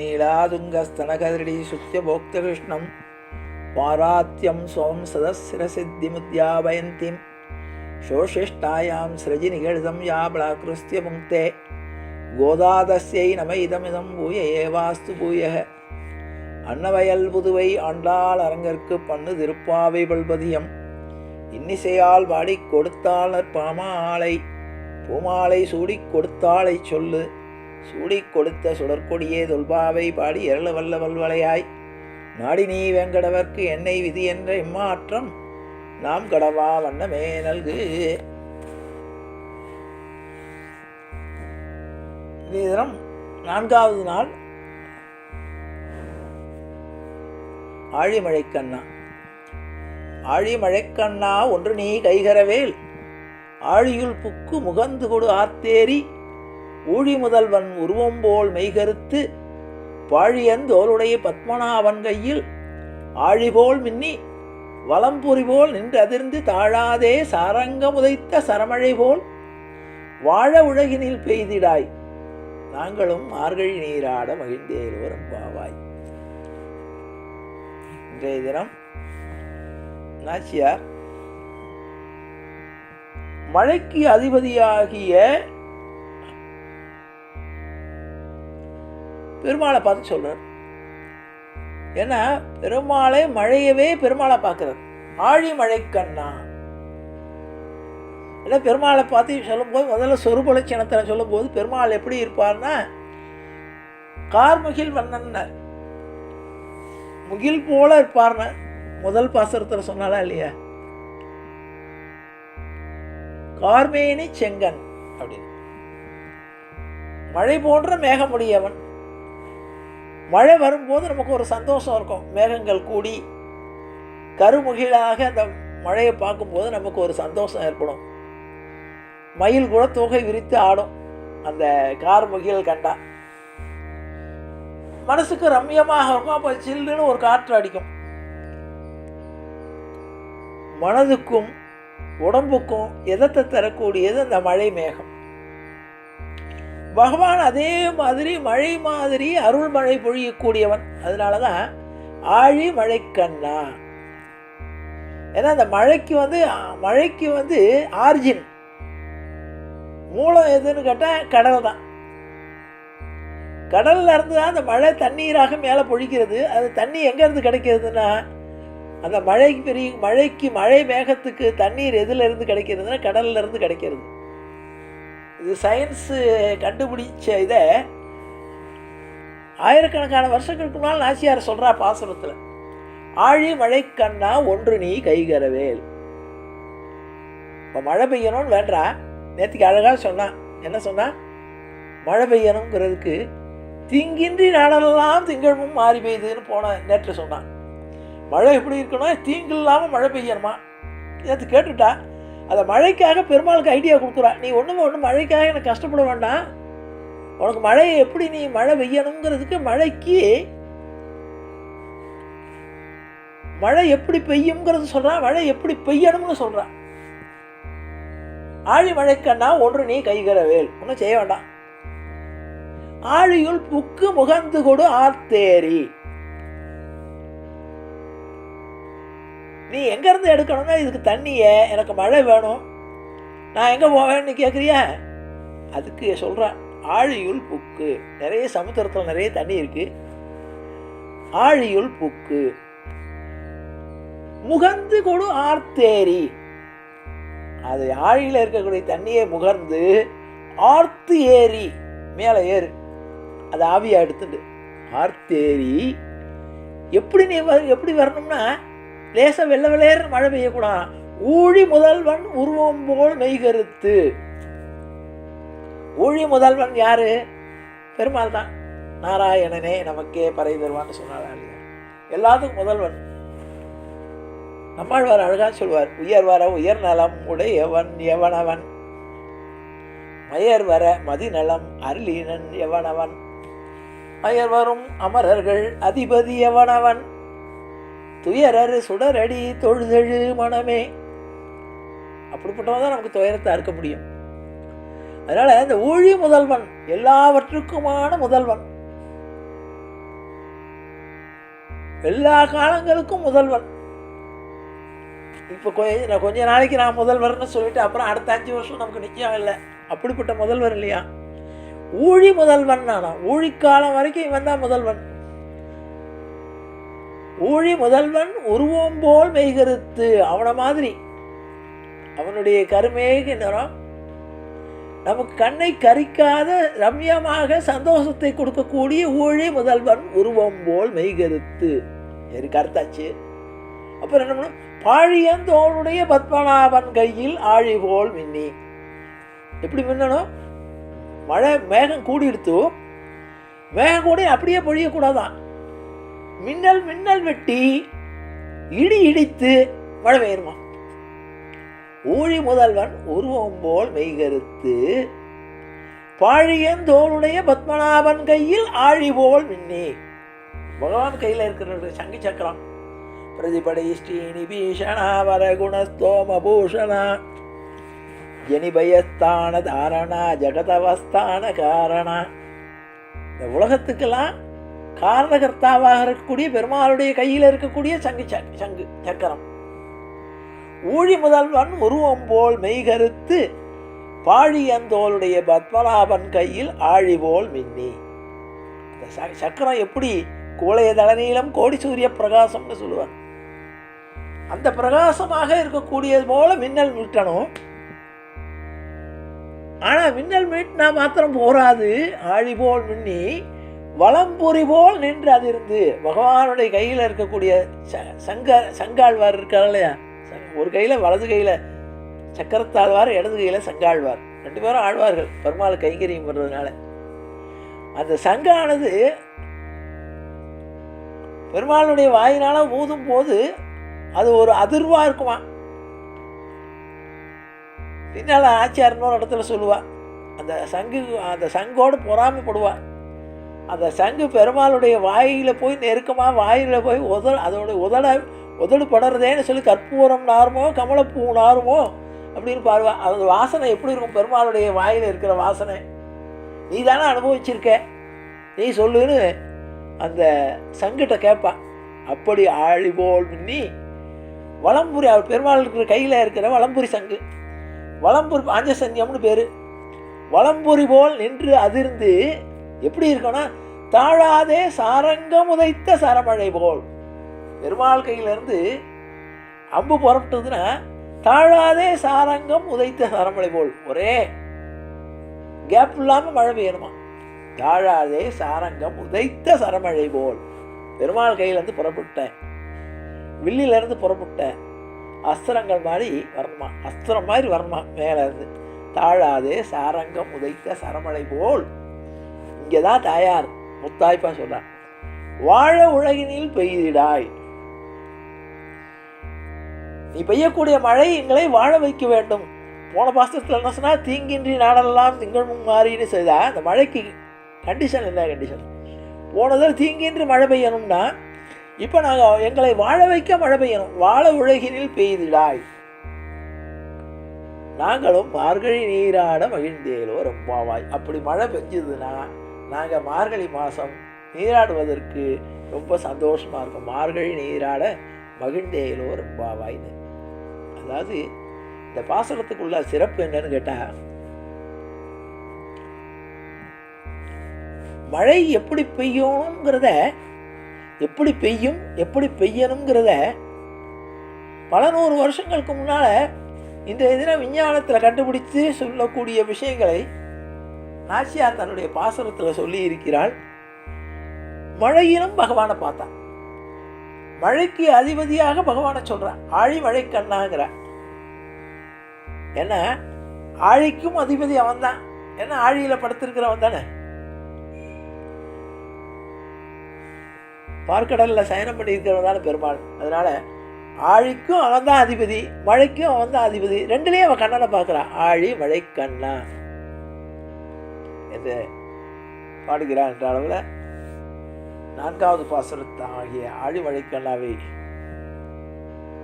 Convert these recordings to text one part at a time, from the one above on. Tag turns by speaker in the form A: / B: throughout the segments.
A: நீலாதுங்கஸ்தனகதிரி சுத்திய போக்தகிருஷ்ணம் சோம் ஸ்வம் சதசிரசித்திமுத்யாபயந்திம் சோஷிஷ்டாயாம் சிரஜி நிகழ்தம் யா முக்தே கோதாதஸ்யை நம இதமிதம் பூய ஏவாஸ்து பூய அன்னவயல் புதுவை ஆண்டாள் அரங்கற்கு பண்ணு திருப்பாவை பல்பதியம். இன்னிசையால் பாடிக் கொடுத்தாளர் பாமாலை பூமாலை சூடி கொடுத்தாளை சொல்லு. சூடி கொடுத்த சுடற்கொடியே தொல்பாவை பாடி எரள வல்ல வல்வலையாய் நாடி நீ வேங்கடவர்க்கு என்னை விதி என்ற இம்மாற்றம் நாம் கடவா வண்ணமே நல்கு. தினம் நான்காவது நாள் ஆழிமழைக்கண்ணா. ஆழிமழைக்கண்ணா ஒன்று நீ கைகரவேல். ஆழியுள் புக்கு முகந்து கொடு ஆத்தேரி. ஊழி முதல்வன் உருவம் போல் மெய்கருத்து பாழியந்தோளுடைய பத்மநாபன் கையில் ஆழிபோல் மின்னி வலம்புரி போல் நின்றதிர்ந்து தாழாதே சாரங்கமுதைத்த சரமழை போல் வாழ உலகினில் பெய்திடாய். நாங்களும் மார்கழி நீராட மகிழ்ந்தேறுவரும் பாவாய். இன்றைய தினம் நாச்சியார் மழைக்கு அதிபதியாகிய பெருமாளை பார்த்து சொல்கிறார் ஏன்னா பெருமாளை மழையவே பெருமாளை பார்க்கிறார். ஆழி மழைக்கண்ணா இல்லை பெருமாளை பார்த்து சொல்லும்போது முதல்ல சொருபலட்சணத்தில் சொல்லும்போது பெருமாள் எப்படி இருப்பார்னா கார்முகில் வண்ணன் முகில் போல இருப்பார்னு முதல் பாசுரத்தில் சொன்னாலா இல்லையா? கார்மேனி செங்கன் அப்படின்னு. மழை போன்ற மேகமுடையவன். மழை வரும்போது நமக்கு ஒரு சந்தோஷம் இருக்கும். மேகங்கள் கூடி கருமுகிலாக அந்த மழையை பார்க்கும்போது நமக்கு ஒரு சந்தோஷம் ஏற்படும். மயில் கூட தொகை விரித்து ஆடும். அந்த கார்முகில் கண்டா. மனசுக்கு ரம்யமாக இருக்கும். அப்போ சில்லுன்னு ஒரு காற்று அடிக்கும். மனதுக்கும் உடம்புக்கும் எதத்தை தரக்கூடியது அந்த மழை மேகம். பகவான் அதே மாதிரி மழை மாதிரி அருள் மழை பொழியக்கூடியவன். அதனால தான் ஆழி மழைக்கண்ணா ஏன்னா அந்த மழைக்கு வந்து மழைக்கு வந்து ஆர்ஜின் மூலம் எதுன்னு கேட்டால் கடல் தான். கடல்ல இருந்து தான் அந்த மழை தண்ணீராக மேலே பொழிக்கிறது அது தண்ணி எங்கேருந்து கிடைக்கிறதுனா அந்த மழைக்கு பெரிய மழைக்கு மழை மேகத்துக்கு தண்ணீர் எதுலேருந்து கிடைக்கிறதுனா கடல்ல இருந்து கிடைக்கிறது. இது சயின்ஸு கண்டுபிடிச்ச இதை ஆயிரக்கணக்கான வருஷங்களுக்கு முன்னால் நாச்சியார் சொல்கிறா பாசுரத்தில் ஆழி மழைக்கண்ணா ஒன்று நீ கைகரவேல். இப்போ மழை பெய்யணும்னு வேண்டா நேற்றுக்கு அழகாக சொன்னான் என்ன சொன்னான் மழை பெய்யணுங்கிறதுக்கு திங்கின்றி நாடெல்லாம் திங்கழும் மாறி பெய்யுதுன்னு போன நேற்று சொன்னான். மழை எப்படி இருக்கணும் தீங்கு இல்லாமல் மழை பெய்யணுமா? நேற்று கேட்டுட்டா அதை மழைக்காக பெருமாளுக்கு ஐடியா கொடுக்குறா நீ ஒன்றுமே ஒன்றும் மழைக்காக எனக்கு கஷ்டப்பட வேண்டாம். உனக்கு மழையை எப்படி நீ மழை பெய்யணுங்கிறதுக்கு மழைக்கு மழை எப்படி பெய்யுங்கிறது சொல்கிறான் மழை எப்படி பெய்யணும்னு சொல்கிறான் ஆழி மழைக்கண்ணா ஒன்று நீ கைகரவேல் ஒன்றும் செய்ய வேண்டாம். ஆழியுள் புக்கு முகந்து கொடு ஆர்த்தேரி நீ எங்கேருந்து எடுக்கணும்னா இதுக்கு தண்ணியை எனக்கு மழை வேணும். நான் எங்கே போவேன்னு கேட்குறியா? அதுக்கு சொல்கிறேன் ஆழியுள் புக்கு. நிறைய சமுத்திரத்தில் நிறைய தண்ணி இருக்குது ஆழியுள் புக்கு. முகந்து கொடு ஆர்த்தேரி. அது ஆழியில் இருக்கக்கூடிய தண்ணியை முகர்ந்து ஆர்த்து ஏரி மேலே ஏறு. அது ஆவியாக எடுத்துட்டு. ஆர்த்தேரி. எப்படி நீ வ- எப்படி வரணும்னா லேச வெள்ளை வெள்ளையர் மழை பெய்யக்கூடாது ஊழி முதல்வன் உருவம் போல் மெய்கருத்து. ஊழி முதல்வன் யாரு? பெருமாள் தான் நாராயணனே நமக்கே பறை தருவான்னு சொன்னாரா இல்லையா? எல்லாத்துக்கும் முதல்வன். நம்மாழ்வார் அழகா சொல்வார் உயர் வர உயர் நலம் உடையவன் எவனவன்? மயர் வர மதிநலம் அருளினன் எவனவன்? மயர் வரும் அமரர்கள் அதிபதி எவனவன்? துயரர் சுடரடி தொழுதெழு மனமே. அப்படிப்பட்டவன் தான் நமக்கு துயரத்தை அறுக்க முடியும். அதனால இந்த ஊழி முதல்வன் எல்லாவற்றுக்குமான முதல்வன். எல்லா காலங்களுக்கும் முதல்வன். இப்போ கொஞ்ச கொஞ்ச நாளைக்கு நான் முதல்வர்னு சொல்லிட்டு அப்புறம் அடுத்த அஞ்சு வருஷம் நமக்கு நிச்சயம் இல்லை. அப்படிப்பட்ட முதல்வர் இல்லையா? ஊழி முதல்வன் நானா? ஊழிக்காலம் வரைக்கும் இவன் தான் முதல்வன். ஊழி முதல்வன் உருவம் போல் மெய்கருத்து. அவனை மாதிரி. அவனுடைய கருமேக நிறம் நமக்கு கண்ணை கரிக்காத ரம்யமாக சந்தோஷத்தை கொடுக்கக்கூடிய ஊழி முதல்வன் உருவம் போல் மெய்கருத்து. சரி கருத்தாச்சு. அப்புறம் என்ன பண்ணும்? பாழியந்தோளுடைய பத்மநாபன் கையில் ஆழி போல் மின்னி. எப்படி மின்னணும்? மழை மேகம் கூடிடுத்து. மேகம் கூட அப்படியே பொழியக்கூடாதான். மின்னல் மின்னல் வெட்டி இடி இடித்து மழை பெய்யுமா ஊழி முதல்வன் உருவம் போல் மெய்கருத்து பாழியந்தோளுடைய பத்மநாபன் கையில் ஆழி போல் மின்னி. பகவான் கையில் இருக்கிற சங்கு சக்கரம் பிரதிபடை ஸ்ரீனி பீஷணா வரகுணஸ்தோம பூஷணா. ஜனிபயஸ்தான தாரணா ஜெகதவஸ்தான காரணா. இந்த உலகத்துக்கெல்லாம் காரணகர்த்தாவாக இருக்கக்கூடிய பெருமாளுடைய கையில் இருக்கக்கூடிய சங்கு சங்கு சக்கரம். ஊழி முதல்வன் உருவம் போல் மெய்கருத்து பாழியந்தோளுடைய பத்மநாபன் கையில் ஆழி போல் மின்னி. இந்த ச- சக்கரம் எப்படி கூளைய தளநீளம் கோடி சூரிய பிரகாசம்னு சொல்லுவார் அந்த பிரகாசமாக இருக்கக்கூடியது போல மின்னல் மீட்டணும். ஆனால் மின்னல் மீட்டினா மாத்திரம் போராது. ஆழி போல் மின்னி வலம்புரி போல் நின்று அது இருந்து பகவானுடைய கையில் இருக்கக்கூடிய ச- சங்க சங்காழ்வார் இருக்கார் இல்லையா? சங்க- ஒரு கையில் வலது கையில் சக்கரத்தாழ்வார் இடது கையில் சங்காழ்வார். ரெண்டு பேரும் ஆழ்வார்கள். பெருமாள் கைங்கரியம் பண்ணுறதுனால அந்த சங்கானது பெருமாளுடைய வாயினால ஊதும் போது அது ஒரு அதிர்வாக இருக்குமா? பின்னால் ஆச்சியார் ஒரு இடத்துல சொல்லுவா. அந்த சங்கு அந்த சங்கோடு பொறாமைப்படுவா. அந்த சங்கு பெருமாளுடைய வாயில் போய் நெருக்கமாக வாயில் போய் உதல் அதோட உதட உதடு படுறதேன்னு சொல்லி கற்பூரம் நாருமோ கமலப்பூ நாருமோ அப்படின்னு பாருவா அது வாசனை எப்படி இருக்கும்? பெருமாளுடைய வாயில் இருக்கிற வாசனை. நீ தானே அனுபவிச்சிருக்க. நீ சொல்லுன்னு அந்த சங்கிட்ட கேட்பா அப்படி ஆழிபோல் மின்னி அவர் பெருமாள் இருக்கிற கையில் இருக்கிற வளம்புரி சங்கு. வளம்புரி பாஞ்சசன்யம்னு பேர். வளம்புரி போல் நின்று அதிர்ந்து எப்படி இருக்கும்னா தாழாதே சாரங்கம் உதைத்த சரமழை போல். பெருமாள் கையிலேருந்து அம்பு புறப்பட்டதுன்னா தாழாதே சாரங்கம் உதைத்த சரமழை போல். ஒரே கேப் இல்லாமல் மழை பெய்யணுமா? தாழாதே சாரங்கம் உதைத்த சரமழை போல். பெருமாள் கையிலேருந்து புறப்பட்டேன். வில்லிலேருந்து புறப்பட்டேன். அஸ்திரங்கள் மாதிரி வரணுமா? அஸ்திரம் மாதிரி வரணுமா? மேலேருந்து. தாழாதே சாரங்கம் உதைத்த சரமழை போல். இங்கே தான் தாயார். முத்தாய்ப்பா சொல்கிறார் வாழ உலகினில் பெய்திடாய். நீ பெய்யக்கூடிய மழை எங்களை வாழ வைக்க வேண்டும். போன பாசத்தில் என்ன சொன்னால் தீங்கின்றி நாடெல்லாம் திங்கள் முன் மாறின்னு செய்தா? அந்த மழைக்கு கண்டிஷன் என்ன கண்டிஷன் போனதில் தீங்கின்றி மழை பெய்யணும்னா இப்போ நாங்கள் எங்களை வாழ வைக்க மழை பெய்யணும். வாழ உலகினில் பெய்திடாய். நாங்களும் மார்கழி நீராட மகிழ்ந்தேலோ ரொம்பவாய். அப்படி மழை பெஞ்சதுன்னா நாங்கள் மார்கழி மாதம் நீராடுவதற்கு ரொம்ப சந்தோஷமாக இருக்கும். மார்கழி நீராட மகிழ்ந்தேலோ ரொம்பவாய்னு. அதாவது இந்த பாசனத்துக்குள்ள சிறப்பு என்னன்னு கேட்டால் மழை எப்படி பெய்யணுங்கிறத எப்படி பெய்யும் எப்படி பெய்யணுங்கிறத பல நூறு வருஷங்களுக்கு முன்னால் இன்றைய தினம் விஞ்ஞானத்தில் கண்டுபிடித்து சொல்லக்கூடிய விஷயங்களை நாச்சியார் தன்னுடைய பாசனத்தில் சொல்லி இருக்கிறாள் மழையிலும் பகவானை பார்த்தான் மழைக்கு அதிபதியாக பகவானை சொல்கிறான் ஆழி மழை கண்ணாங்கிற. என்ன? ஆழிக்கும் அதிபதி அவன்தான். என்ன ஆழியில் படுத்திருக்கிறவன் தானே? பார்க்கடலில் சயனம் பண்ணியிருக்கிறவன் தானே பெருமாள். அதனால் ஆழிக்கும் அவன் தான் அதிபதி மழைக்கும் அவன் தான் அதிபதி. ரெண்டுலேயும் அவன் கண்ணனை பார்க்குறான் ஆழி மழை கண்ணா. என்று பாடுகிறான் என்ற அளவில் நான்காவது பாசுரத்தாகிய ஆகிய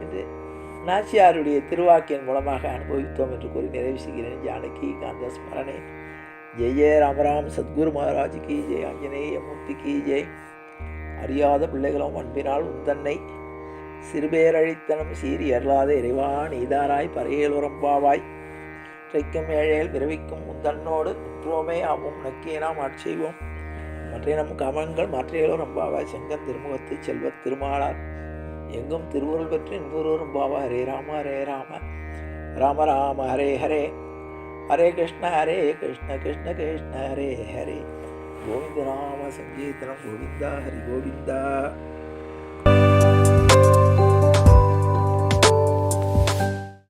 A: என்று நாச்சியாருடைய திருவாக்கியின் மூலமாக அனுபவித்தோம் என்று கூறி நிறைவு செய்கிறேன். ஜானகி காந்த ஸ்மரணே. ஜெய ஜெய ராமராம் சத்குரு மகாராஜ் கீ ஜெய். ஆஞ்சநேய மூர்த்தி கி ஜெய். அறியாத பிள்ளைகளும் அன்பினால் உந்தன்னை சிறுபேரழித்தனம் சீறி அருளாத இறைவா நீதாராய் பறையல் உரம்பாவாய் இறைக்கும் ஏழையில் பிறவிக்கும் உந்தன்னோடு நின்றோமே ஆவோம் உனக்கே நாம் ஆட்சிவோம் மற்ற நம் கமங்கள் மாற்றியலும் ரம்பாவாய் செங்கன் திருமுகத்து செல்வத் திருமாலார். எங்கும் திருவுருள் பெற்று இன்புருவரும் பாவா ஹரே ராம ஹரே ராம. ராம ராம ஹரே ஹரே. ஹரே கிருஷ்ண ஹரே கிருஷ்ண கிருஷ்ண கிருஷ்ண ஹரே ஹரே. கோவிந்த ராம சங்கீர்த்தனம் கோவிந்தா ஹரி கோவிந்தா.